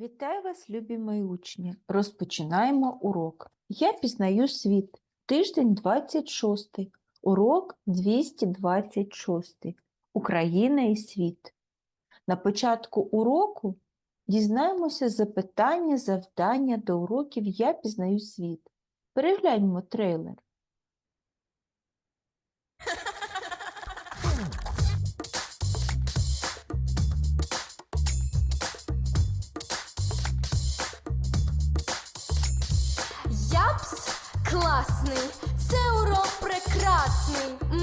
Вітаю вас, любі мої учні! Розпочинаємо урок. Я пізнаю світ. Тиждень 26. Урок 226. Україна і світ. На початку уроку дізнаємося запитання, завдання до уроків Я пізнаю світ. Перегляньмо трейлер.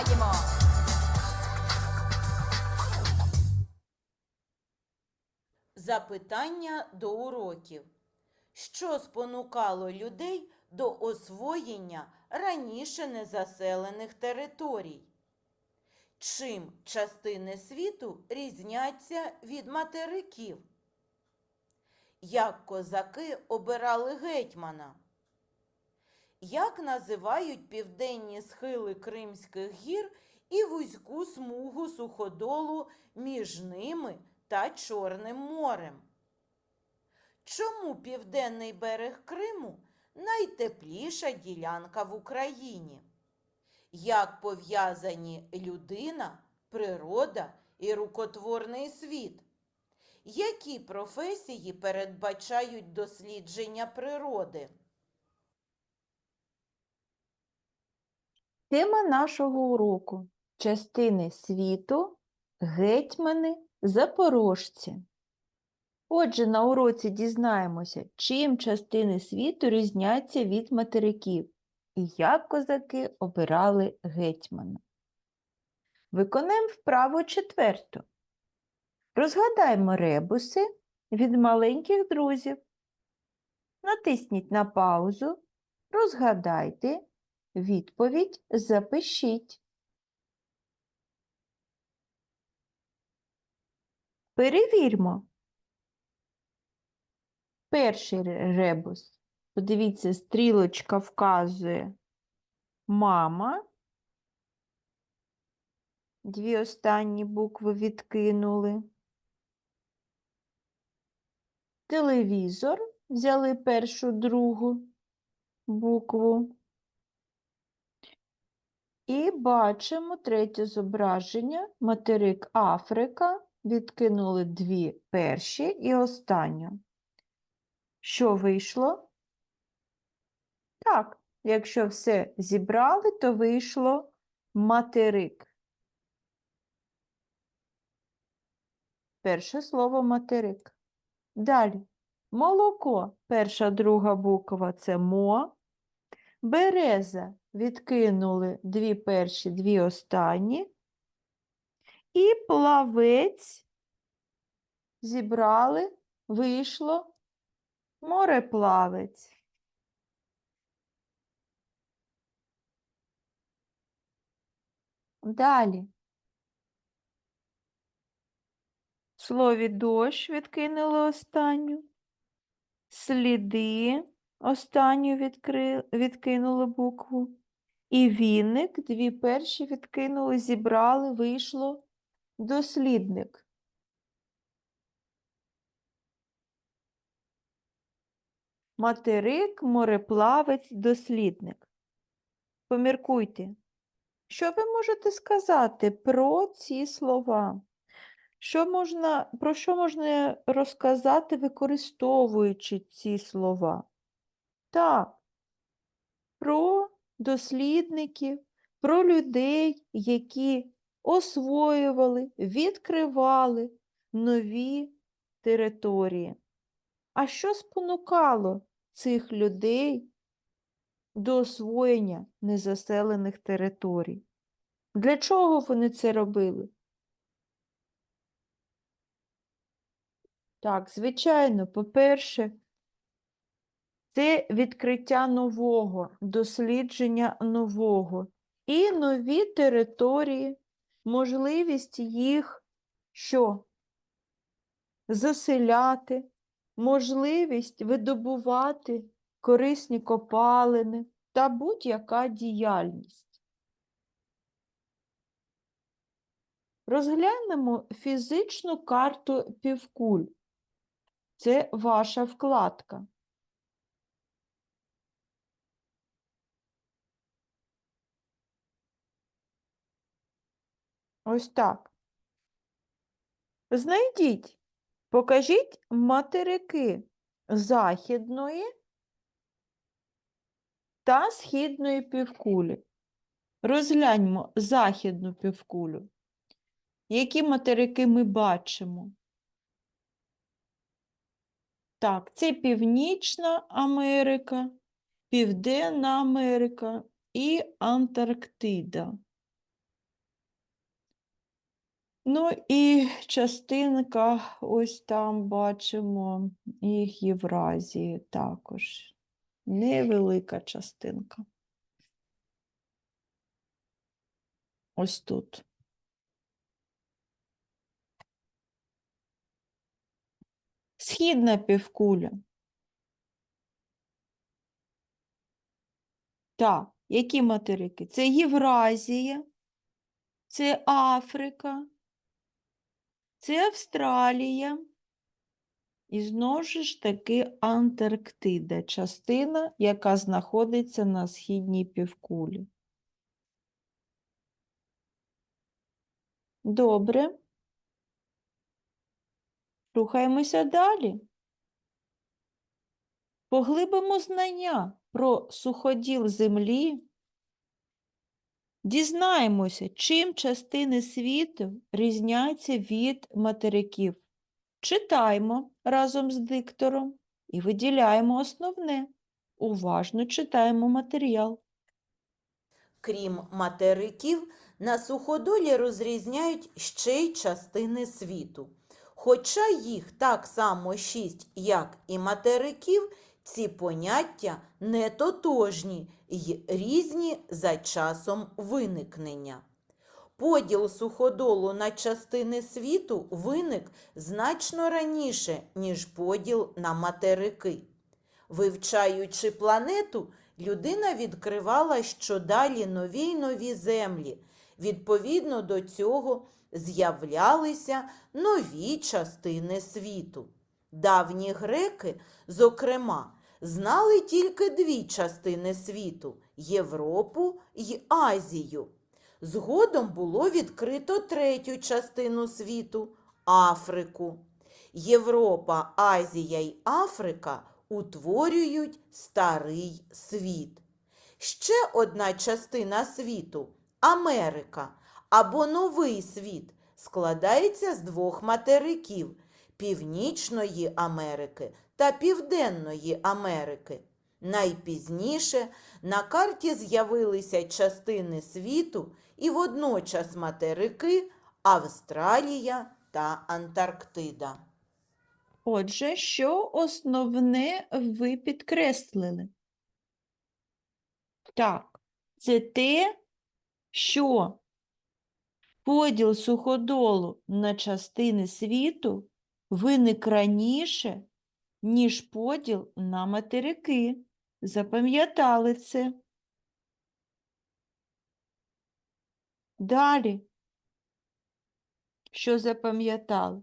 Відповідаємо. Запитання до уроків. Що спонукало людей до освоєння раніше незаселених територій? Чим частини світу різняться від материків? Як козаки обирали гетьмана? Як називають південні схили Кримських гір і вузьку смугу суходолу між ними та Чорним морем? Чому південний берег Криму найтепліша ділянка в Україні? Як пов'язані людина, природа і рукотворний світ? Які професії передбачають дослідження природи? Тема нашого уроку частини світу, гетьмани, запорожці. Отже, на уроці дізнаємося, чим частини світу різняться від материків і як козаки обирали гетьмана. Виконаємо вправу четверту. Розгадаймо ребуси від маленьких друзів. Натисніть на паузу, розгадайте, відповідь запишіть. Перевірмо. Перший ребус. Подивіться, стрілочка вказує мама. Дві останні букви відкинули. Телевізор. Взяли першу, другу букву. І бачимо третє зображення. Материк Африка. Відкинули дві перші і останню. Що вийшло? Так, якщо все зібрали, то вийшло материк. Перше слово материк. Далі. Молоко. Перша, друга буква це мо. Береза. Відкинули дві перші, дві останні. І плавець зібрали, вийшло мореплавець. Далі. В слові дощ відкинули останню. Сліди останню відкри... відкинули букву. І віник дві перші відкинули, зібрали, вийшло дослідник. Материк, мореплавець, дослідник. Поміркуйте, що ви можете сказати про ці слова? Що можна, про що можна розказати, використовуючи ці слова? Так, про дослідників, про людей, які освоювали, відкривали нові території. А що спонукало цих людей до освоєння незаселених територій? Для чого вони це робили? Так, звичайно, по-перше, це відкриття нового, дослідження нового і нові території, можливість їх що? Заселяти, можливість видобувати корисні копалини та будь-яка діяльність. Розглянемо фізичну карту півкуль. Це ваша вкладка. Ось так. Знайдіть, покажіть материки західної та східної півкулі. Розгляньмо західну півкулю. Які материки ми бачимо? Так, це Північна Америка, Південна Америка і Антарктида. Ну і частинка, ось там бачимо, і Євразії також. Невелика частинка. Ось тут. Східна півкуля. Так, які материки? Це Євразія, це Африка, це Австралія. І знову ж таки Антарктида, частина, яка знаходиться на східній півкулі. Добре. Рухаємося далі. Поглибимо знання про суходіл Землі. Дізнаємося, чим частини світу різняться від материків. Читаємо разом з диктором і виділяємо основне. Уважно читаємо матеріал. Крім материків, на суходолі розрізняють ще й частини світу. Хоча їх так само шість, як і материків, ці поняття не тотожні й різні за часом виникнення. Поділ суходолу на частини світу виник значно раніше, ніж поділ на материки. Вивчаючи планету, людина відкривала щодалі нові й нові землі. Відповідно до цього з'являлися нові частини світу. Давні греки, зокрема, знали тільки дві частини світу Європу й Азію. Згодом було відкрито третю частину світу Африку. Європа, Азія й Африка утворюють старий світ. Ще одна частина світу Америка або Новий світ складається з двох материків Північної Америки та Південної Америки. Найпізніше на карті з'явилися частини світу і водночас материки Австралія та Антарктида. Отже, що основне ви підкреслили? Так, це те, що поділ суходолу на частини світу виник раніше, ніж поділ на материки. Запам'ятали це. Далі. Що запам'ятали?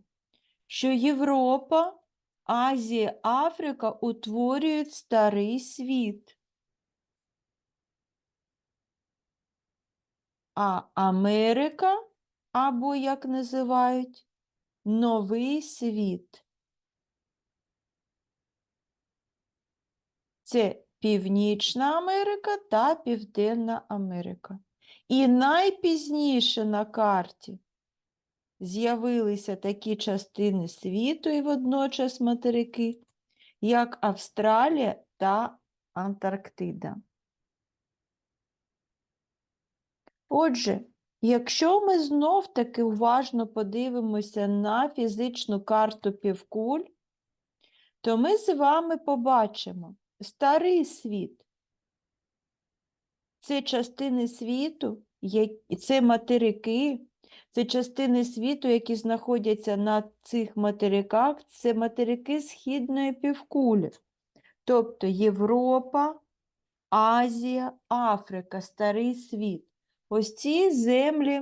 Що Європа, Азія, Африка утворюють старий світ. А Америка, або як називають, новий світ. Це Північна Америка та Південна Америка. І найпізніше на карті з'явилися такі частини світу і водночас материки, як Австралія та Антарктида. Отже, Якщо ми знов таки уважно подивимося на фізичну карту півкуль, то ми з вами побачимо старий світ. Це частини світу, це материки, це частини світу, які знаходяться на цих материках, це материки східної півкулі. Тобто Європа, Азія, Африка, Старий світ. Ось ці землі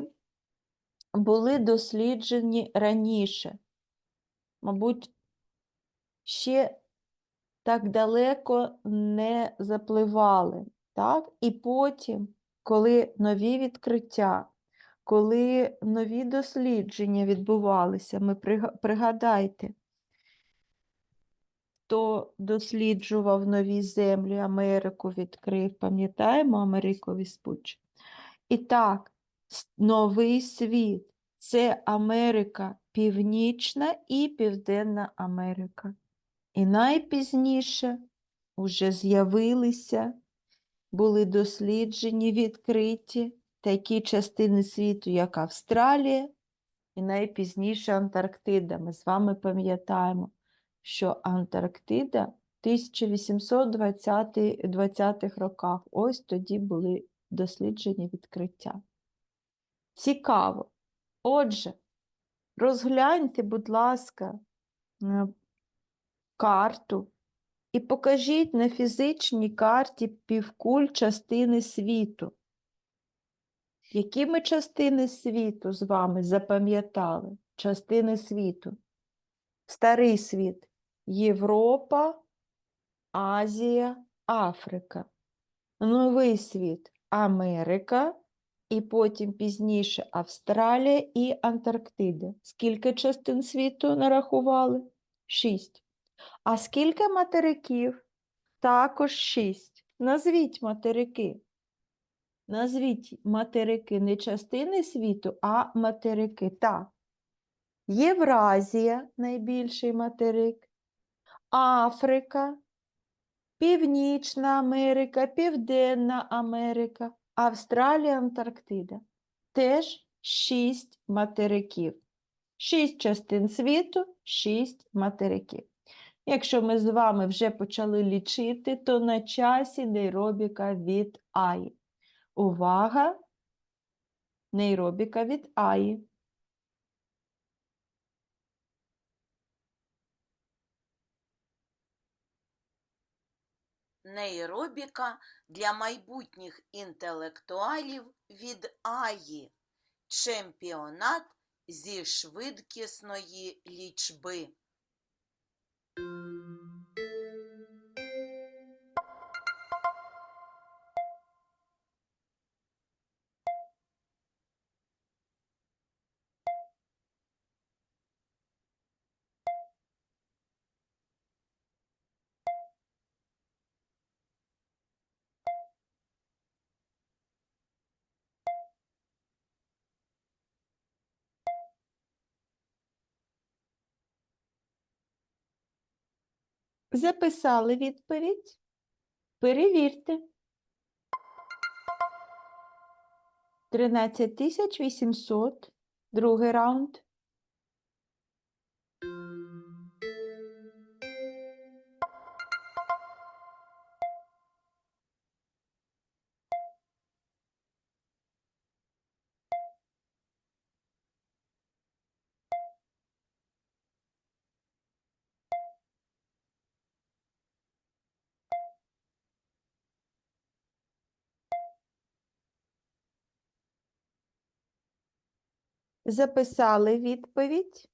були досліджені раніше. Мабуть, ще так далеко не запливали. Так? І потім, коли нові відкриття, коли нові дослідження відбувалися, ми пригадайте, хто досліджував нові землі, Америку відкрив, пам'ятаємо Америку Віспуч? І так, новий світ це Америка Північна і Південна Америка. І найпізніше вже з'явилися, були досліджені, відкриті такі частини світу, як Австралія, і найпізніше Антарктида. Ми з вами пам'ятаємо, що Антарктида в 1820-х роках, ось тоді були досліджені відкриття. Цікаво. Отже, розгляньте, будь ласка, е, карту і покажіть на фізичній карті півкуль частини світу. Які ми частини світу з вами запам'ятали? Частини світу. Старий світ Європа, Азія, Африка. Новий світ Америка, і потім пізніше Австралія і Антарктида. Скільки частин світу нарахували? Шість. А скільки материків? Також шість. Назвіть материки. Назвіть материки не частини світу, а материки. Так. Євразія найбільший материк, Африка, Північна Америка, Південна Америка, Австралія, Антарктида. Теж шість материків. Шість частин світу, шість материків. Якщо ми з вами вже почали лічити, то на часі нейробіка від Аї. Увага! Нейробіка від Аї. Нейробіка для майбутніх інтелектуалів від Аї. Чемпіонат зі швидкісної лічби. Записали відповідь? Перевірте. 13800. Другий раунд. Записали відповідь.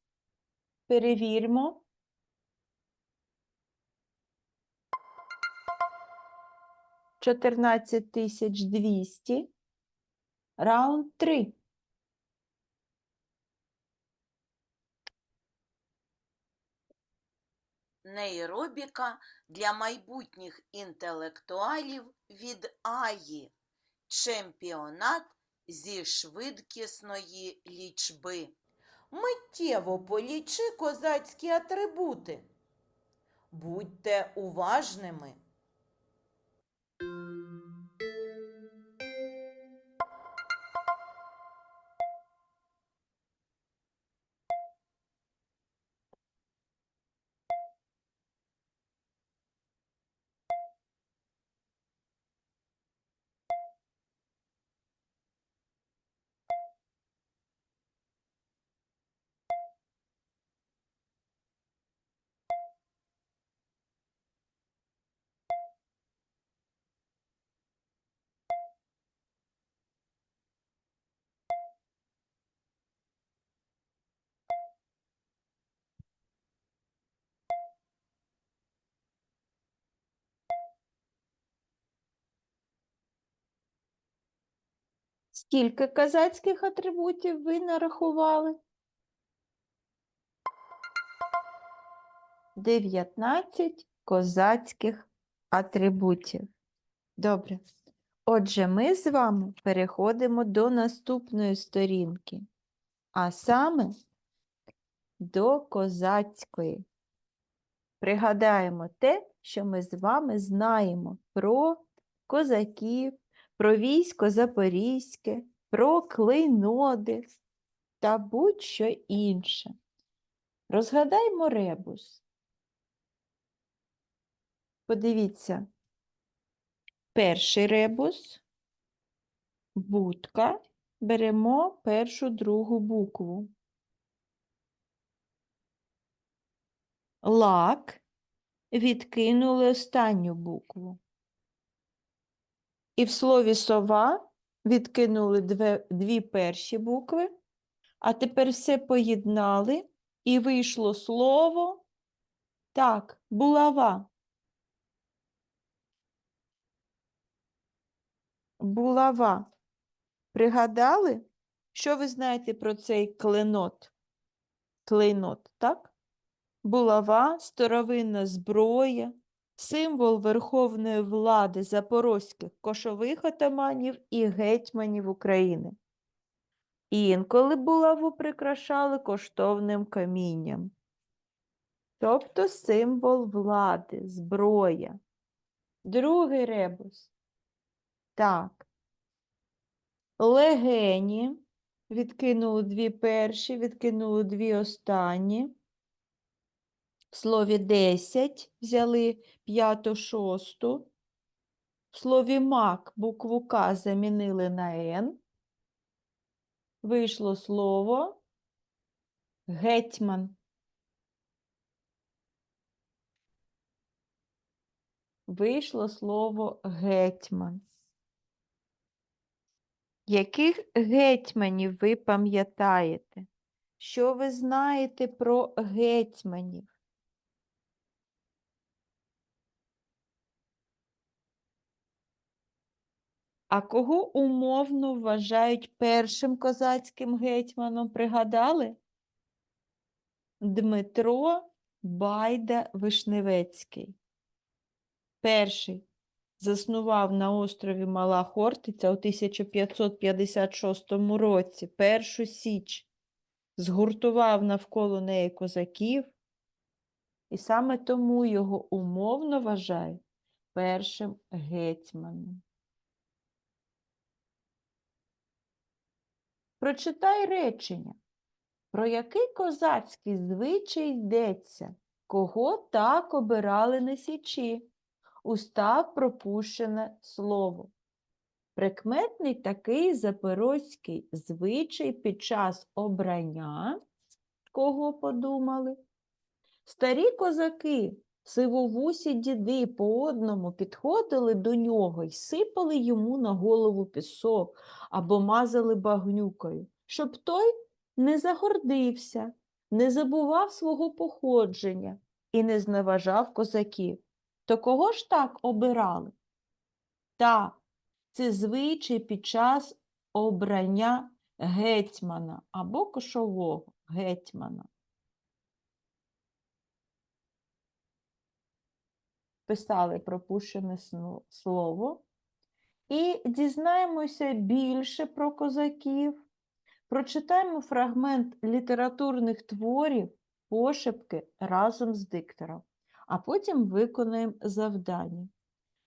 Перевірмо. Чотирнадцять тисяч двісті. Раунд три. Нейробіка для майбутніх інтелектуалів від Аї. Чемпіонат зі швидкісної лічби. Миттєво полічи козацькі атрибути. Будьте уважними. Скільки козацьких атрибутів ви нарахували? 19 козацьких атрибутів. Добре. Отже, ми з вами переходимо до наступної сторінки, а саме до козацької. Пригадаємо те, що ми з вами знаємо про козаків, про військо Запорізьке, про клейноди та будь-що інше. Розгадаймо ребус. Подивіться, перший ребус, будка, беремо першу другу букву. Лак, відкинули останню букву. І в слові сова відкинули две, дві перші букви, а тепер все поєднали і вийшло слово. Так, булава. Булава. Пригадали? Що ви знаєте про цей кленот? Клейнот, так? Булава, старовинна зброя, символ верховної влади запорозьких кошових отаманів і гетьманів України. Інколи булаву прикрашали коштовним камінням. Тобто символ влади, зброя. Другий ребус. Так. Легені. Відкинули дві перші, відкинули дві останні. В слові 10 взяли п'яту, шосту. В слові мак букву К замінили на Н. Вийшло слово гетьман. Вийшло слово гетьман. Яких гетьманів ви пам'ятаєте? Що ви знаєте про гетьманів? А кого умовно вважають першим козацьким гетьманом? Пригадали? Дмитро Байда Вишневецький. Перший заснував на острові Мала Хортиця у 1556 році Першу Січ, згуртував навколо неї козаків, і саме тому його умовно вважають першим гетьманом. Прочитай речення. Про який козацький звичай йдеться? Кого так обирали на січі? Устав пропущене слово. Прикметний такий запорозький звичай під час обрання, кого подумали? Старі козаки, сивовусі діди по одному підходили до нього й сипали йому на голову пісок або мазали багнюкою, щоб той не загордився, не забував свого походження і не зневажав козаків. То кого ж так обирали? Так, це звичай під час обрання гетьмана або кошового гетьмана. Писали пропущене слово. І дізнаємося більше про козаків. Прочитаємо фрагмент літературних творів пошепки разом з диктором, а потім виконаємо завдання.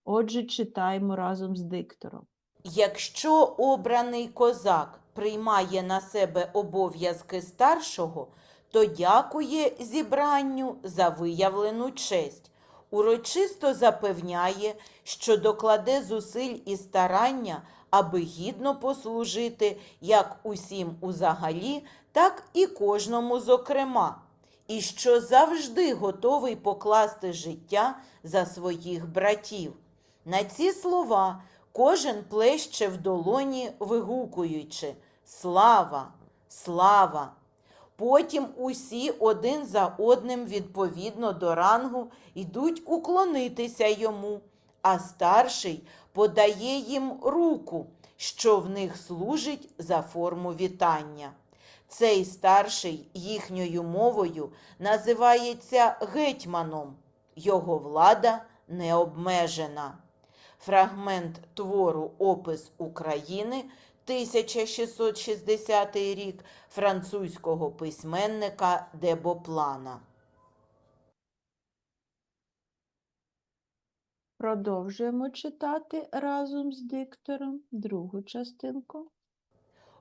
Отже, читаємо разом з диктором. Якщо обраний козак приймає на себе обов'язки старшого, то дякує зібранню за виявлену честь, урочисто запевняє, що докладе зусиль і старання, аби гідно послужити як усім узагалі, так і кожному зокрема, і що завжди готовий покласти життя за своїх братів. На ці слова кожен плеще в долоні, вигукуючи Слава! Слава! Потім усі один за одним відповідно до рангу йдуть уклонитися йому, а старший подає їм руку, що в них служить за форму вітання. Цей старший їхньою мовою називається гетьманом. Його влада не обмежена. Фрагмент твору Опис України 1660 рік французького письменника Дебоплана. Продовжуємо читати разом з диктором другу частинку.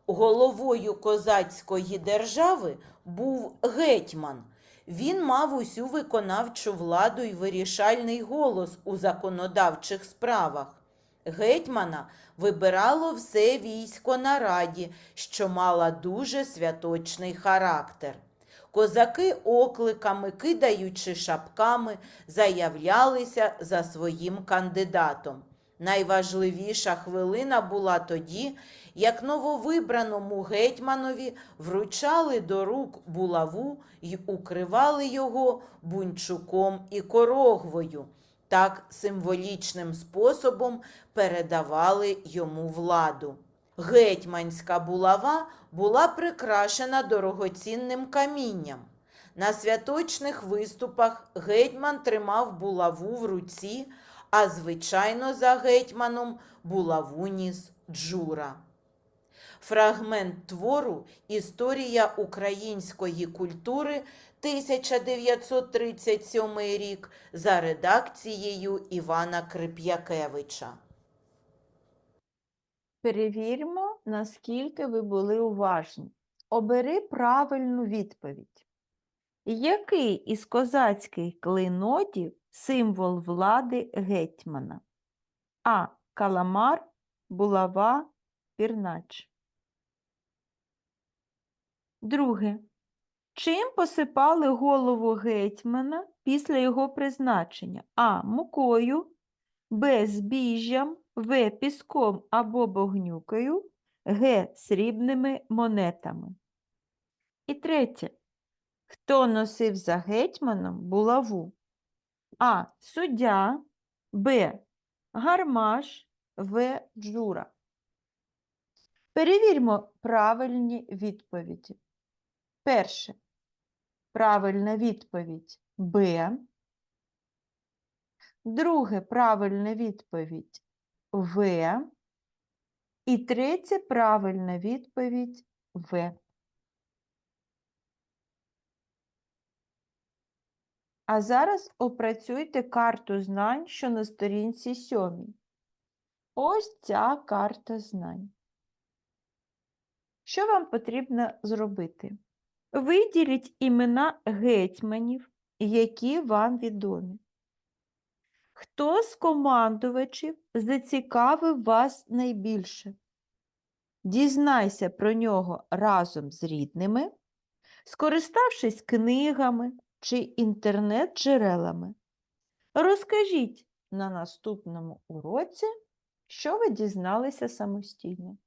Головою козацької держави був гетьман. Він мав усю виконавчу владу і вирішальний голос у законодавчих справах. Гетьмана вибирало все військо на раді, що мала дуже святочний характер. Козаки окликами, кидаючи шапками, заявлялися за своїм кандидатом. Найважливіша хвилина була тоді, як нововибраному гетьманові вручали до рук булаву й укривали його бунчуком і корогвою. Так символічним способом передавали йому владу. Гетьманська булава була прикрашена дорогоцінним камінням. На святочних виступах гетьман тримав булаву в руці, а звичайно за гетьманом булаву ніс джура. Фрагмент твору Історія української культури 1937 рік за редакцією Івана Крип'якевича. Перевіримо, наскільки ви були уважні. Обери правильну відповідь. Який із козацьких клейнотів символ влади гетьмана? А. Каламар, булава, пірнач. Друге. Чим посипали голову гетьмана після його призначення? А. Мукою, Б. Збіжжям, В. Піском або багнюкою, Г. Срібними монетами. І третє. Хто носив за гетьманом булаву? А. Суддя, Б. Гармаш, В. Джура. Перевірмо правильні відповіді. Перше. Правильна відповідь Б. Друге правильна відповідь В. І третє правильна відповідь В. А зараз опрацюйте карту знань, що на сторінці 7. Ось ця карта знань. Що вам потрібно зробити? Виділіть імена гетьманів, які вам відомі. Хто з командувачів зацікавив вас найбільше? Дізнайся про нього разом з рідними, скориставшись книгами чи інтернет-джерелами. Розкажіть на наступному уроці, що ви дізналися самостійно.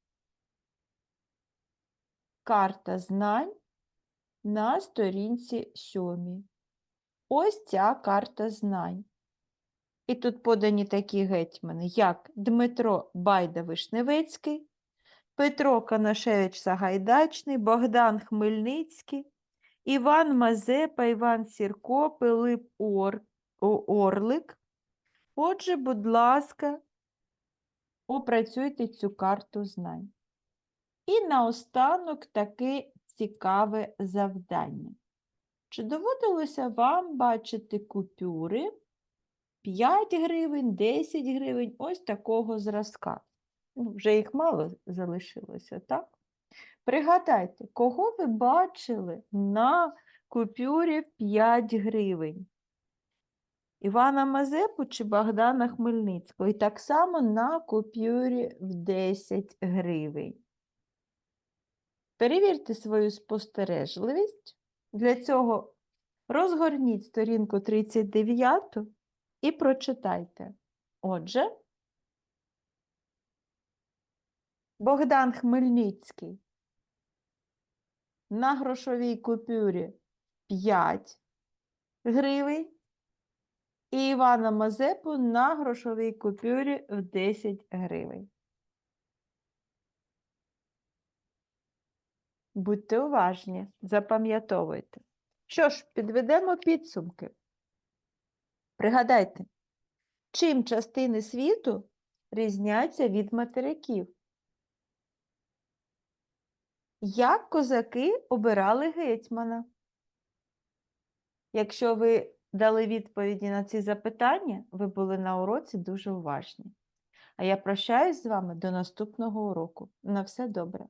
Карта знань на сторінці 7. Ось ця карта знань. І тут подані такі гетьмани, як Дмитро Байда-Вишневецький, Петро Канашевич Сагайдачний, Богдан Хмельницький, Іван Мазепа, Іван Сірко, Пилип Ор... Орлик. Отже, будь ласка, опрацюйте цю карту знань. І наостанок таке цікаве завдання. Чи доводилося вам бачити купюри 5 гривень, 10 гривень, ось такого зразка? Ну, вже їх мало залишилося, так? Пригадайте, кого ви бачили на купюрі 5 гривень? Івана Мазепу чи Богдана Хмельницького? І так само на купюрі в 10 гривень. Перевірте свою спостережливість. Для цього розгорніть сторінку 39 і прочитайте. Отже, Богдан Хмельницький на грошовій купюрі 5 гривень і Івана Мазепу на грошовій купюрі в 10 гривень. Будьте уважні, запам'ятовуйте. Що ж, підведемо підсумки. Пригадайте, чим частини світу різняться від материків? Як козаки обирали гетьмана? Якщо ви дали відповіді на ці запитання, ви були на уроці дуже уважні. А я прощаюсь з вами до наступного уроку. На все добре.